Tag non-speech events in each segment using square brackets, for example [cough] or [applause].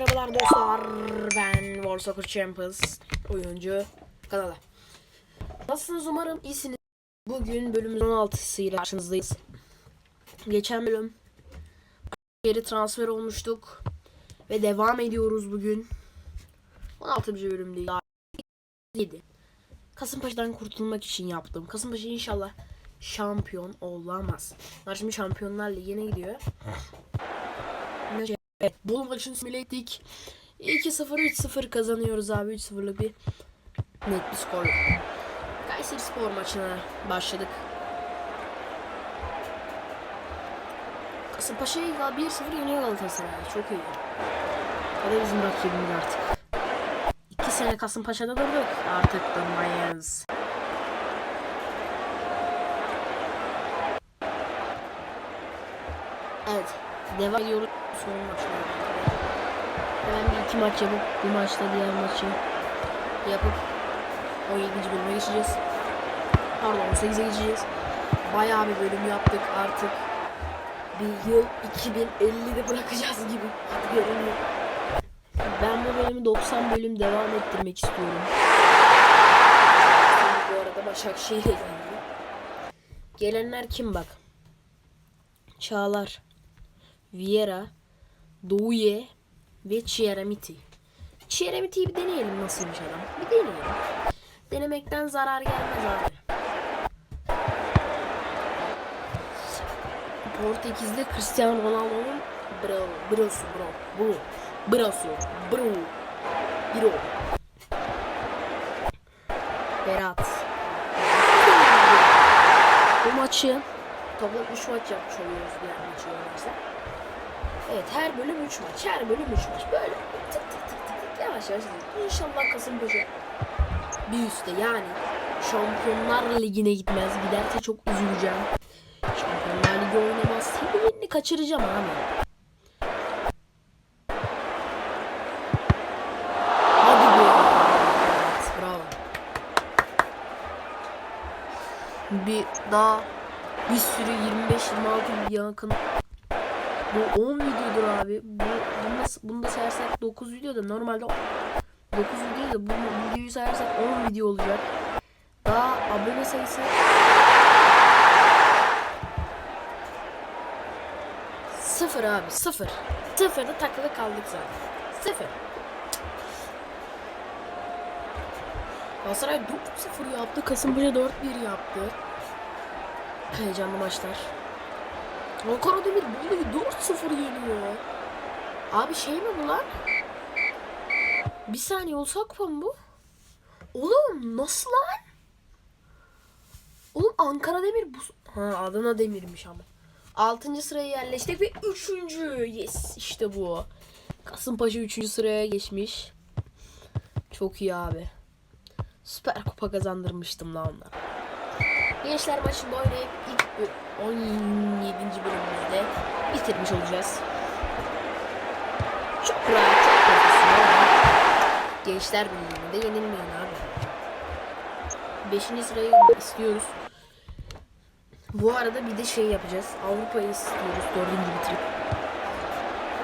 merhabalar dostlar. Ben War Soccer Champions oyuncu kanalı. Nasılsınız umarım iyisiniz. Bugün bölümümüzün 16'sıyla karşınızdayız. Geçen bölüm geri transfer olmuştuk ve devam ediyoruz bugün. 16. bölümdeyiz. 7. Kasımpaşa'dan kurtulmak için yaptım. Kasımpaşa inşallah şampiyon olamaz. Bunlar şimdi Şampiyonlar Ligi'ne gidiyor. Evet, bol maçını simüle ettik. 2-0 3-0 kazanıyoruz abi. 3-0'lık bir net bir skor. Kayseri Spor maçına başladık. Kasımpaşa'yı 1-0 yeniyor Galatasaray. Çok iyi. O da bizim rakibimiz artık. 2 sene Kasımpaşa'da durduk. Artık durmayız. Evet. Devam ediyoruz son maçlara. Hemen bir iki maç yapıp bu maçta diğer maçı yapıp 17. bölüme geçeceğiz. Pardon 18'e geçeceğiz. Bayağı bir bölüm yaptık artık. Bir yıl 2050'de bırakacağız gibi görünüyor. Ben bu bölümü 90 bölüm devam ettirmek istiyorum. Bu arada Başakşehir'e geldi. Gelenler kim bak? Çağlar. Vieira, Douye ve Chieramiti. Chieramiti'yi bir deneyelim nasılmış adam. Bir deneyelim. Denemekten zarar gelmez abi. Portekiz'de Cristiano Ronaldo'nun bro, brosu bro, bro, brosu, bro, bro. Berat. Bu maçı toplam 3 maç yapmış oluyoruz diğer maçı oynarsak. Evet her bölüm 3 maç. Her bölüm 3 maç. Böyle tık tık tık tık tık yavaş yavaş. İnşallah Kasımpaşa bir üstte yani Şampiyonlar Ligi'ne gitmez. Giderse çok üzüleceğim. Şampiyonlar Ligi oynamaz. Birini kaçıracağım abi. Bir daha bir sürü 25-26 yakın bu 10 videodur abi. Bu bunda, bunda sayarsak 9 video da normalde 9 video da bu videoyu sayarsak 10 video olacak. Daha abone sayısı Sıfır abi sıfır. Sıfırda takılı kaldık zaten. Sıfır. Galatasaray 4-0 yaptı. Kasımpaşa 4-1 yaptı. Heyecanlı maçlar. Ankara Demir Bolu'yu 4-0 yeniyor. Abi şey mi bu lan? Bir saniye olsa kupa mı bu? Oğlum nasıl lan? Oğlum Ankara Demir bu... Ha Adana Demir'miş ama. 6. sıraya yerleştik ve 3. Yes işte bu. Kasımpaşa 3. sıraya geçmiş. Çok iyi abi. Süper kupa kazandırmıştım lan onlara. Gençler maçında oynayıp 17. bölümümüzde bitirmiş olacağız. Çok rahat, çok profesyonel. Gençler bölümünde yenilmeyin abi. 5. sırayı istiyoruz. Bu arada bir de şey yapacağız. Avrupa'yı istiyoruz 4. bitirip.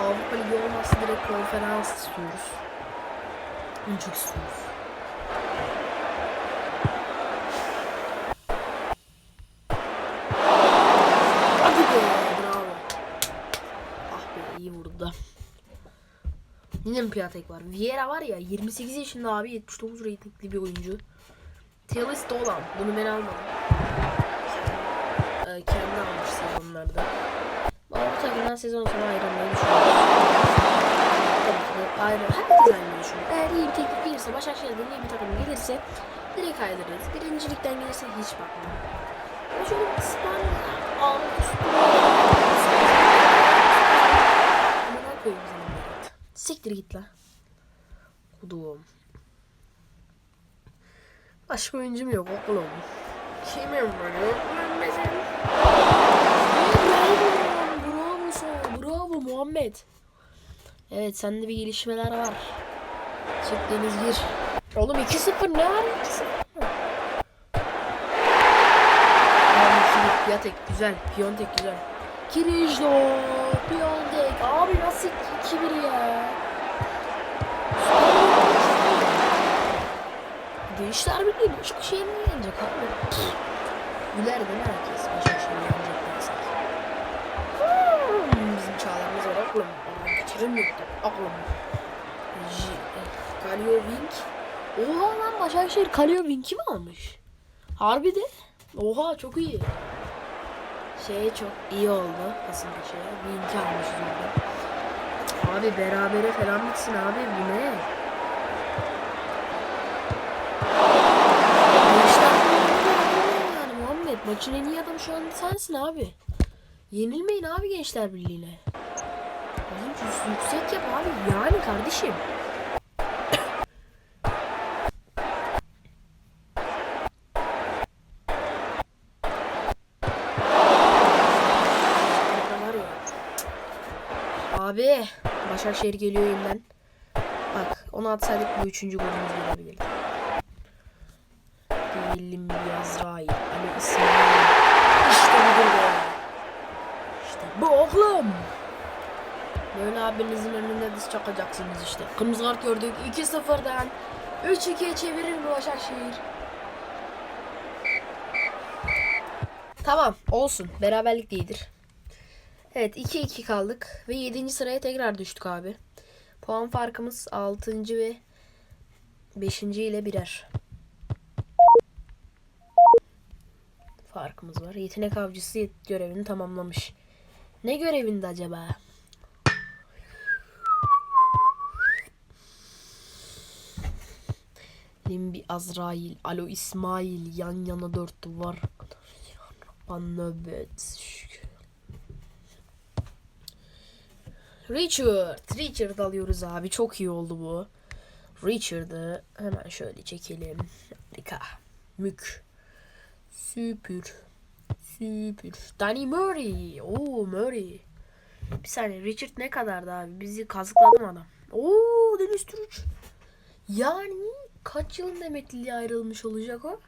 Avrupa Ligi olmazsa direkt konferans istiyoruz. Çok istiyoruz. Yine mi Piatek var? Vieira var ya 28 yaşında abi 79 ratingli bir oyuncu. Telis Dolan. Bunu ben almadım. Ee, kendi almış sezonlarda. Ama bu takımdan sezon sonu ayrılmayı düşünüyorum. Ayrı. Herkes ayrılmayı düşünüyor. Eğer iyi bir teklif gelirse, Başakşehir'den iyi bir takım gelirse direkt ayrılırız. Birincilikten gelirse hiç bakmam. Ama şöyle İspanya üstü. Amına koyayım seni Berat. Siktir git la. Kudum. Başka oyuncum yok oğlum. Kimim lan mesela. Bravo, sana, bravo Muhammed. Evet sende bir gelişmeler var. Çık Deniz gir. Oğlum 2-0 ne var 2-0? Piyatek güzel. Piyontek güzel. Kirijlo. Piyondek. Abi nasıl 2-1 ya? Gençler mi değil? Başka şey mi yenecek abi? Güler değil mi herkes? Başka şey mi yenecek. Hmm, bizim çağlarımız var aklım. Oradan kaçırım yoktu. Aklım. Kalyovink. Oha lan Başakşehir Kalyovink'i mi almış? Harbi de. Oha çok iyi. Şey çok iyi oldu. Aslında şey. Wink'i almışız orada. Abi berabere falan bitsin abi bu ne? Maçın en iyi adamı şu an sensin abi. Yenilmeyin abi Gençler Birliği'ne. Yüksek yap abi yani kardeşim. Abi Başakşehir geliyor yeniden. Bak onu atsaydık bu üçüncü golümüz gelebilirdi. Değilim bir Azrail. Ali İsmail. İşte budur be. İşte bu oğlum. Böyle abinizin önünde diz çakacaksınız işte. Kırmızı kart gördük. 2-0'dan 3-2'ye çevirir mi Başakşehir? Tamam olsun. Beraberlik de iyidir. Evet 2-2 kaldık ve 7. sıraya tekrar düştük abi. Puan farkımız 6. ve 5. ile birer. Farkımız var. Yetenek avcısı görevini tamamlamış. Ne görevinde acaba? Limbi Azrail, Alo İsmail yan yana dört duvar. Nöbet. Richard. Richard alıyoruz abi. Çok iyi oldu bu. Richard'ı hemen şöyle çekelim. Harika. Mük. Süpür. Süpür. Danny Murray. Oo Murray. Bir saniye Richard ne kadardı abi? Bizi kazıkladı mı adam? Oo Deniz Türüç. Yani kaç yılın emekliliğe ayrılmış olacak o?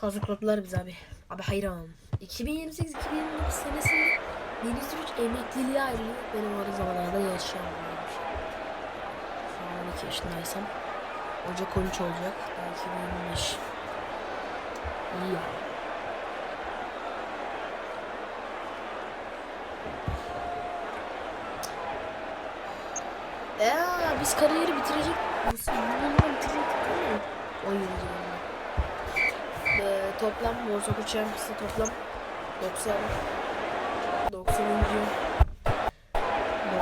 Kazıkladılar biz abi. Abi hayran. 2028-2029 senesinde Deniz Türüç emekliliğe ayrılıyor. Benim o zamanlarda yaşayamam. şey. Şu an 12 yaşındaysam. Ocak 13 olacak. Belki 25. İyi ya. Eee biz kariyeri bitirecek. Nasıl bununla bitirecektik değil mi? 17 yılında. Ee, toplam Warsaw Champions'ı toplam 90 90.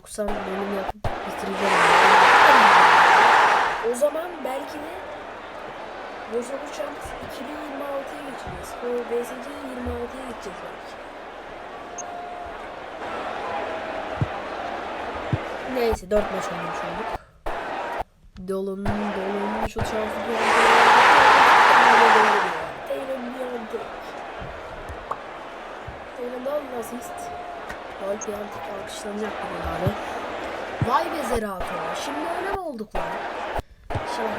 90 bölüm yapıp bitireceğim. O zaman belki de Warsaw Champions 2026'ya geçeceğiz. O BSC 26'ya geçeceğiz belki. Neyse 4 maç oynamış olduk. Dolun dolun şu şanslı bir Taylor'dan asist. Val Beyontek alkışlanacak abi. Vay be Zerato. Şimdi öyle mi olduk lan? İnşallah.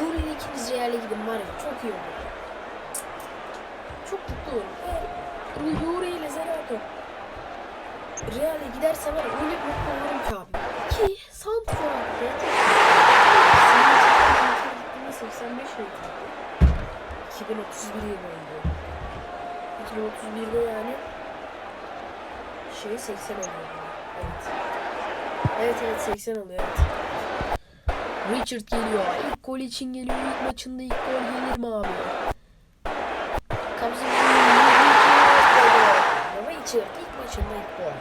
Yuri ile ikimiz Real'e gidin var ya çok iyi olur. Çok mutlu olurum. Yuri ile Zerato Real'e giderse var ya öyle mutlu olurum ki abi. Ki Santifor attı. Çok 85 yılında. 2031 yılı oldu. 2031'de yani şey 80 oluyor. Evet. Evet evet 80 oluyor evet. Richard geliyor. İlk gol için geliyor. İlk maçında ilk gol gelir mi abi? Kabzın Richard ilk maçında ilk gol.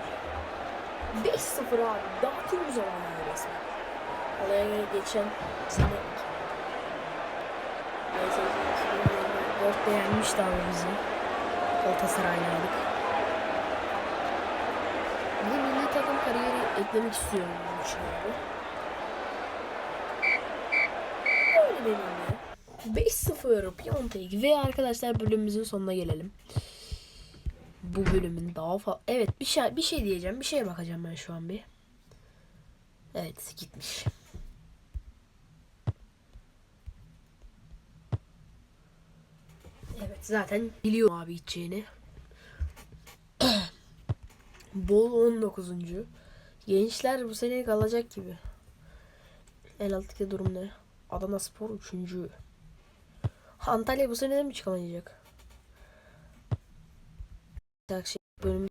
5-0 abi. Dağıtıyoruz alanları resmen. Olaya göre geçen sene Neyse 2024'te yenmişti abi bizi. Galatasaray'laydık. Bir milli takım kariyeri eklemek istiyorum benim ya. 5-0 Piontek ve arkadaşlar bölümümüzün sonuna gelelim. Bu bölümün daha fazla... Evet bir şey, bir şey diyeceğim. Bir şeye bakacağım ben şu an bir. Evet gitmiş. Zaten biliyorum abi gideceğini. [coughs] Bol 19. Gençler bu sene kalacak gibi. El alttaki durum ne? Adana Spor 3. Antalya bu sene mi çıkamayacak? Şey, bölüm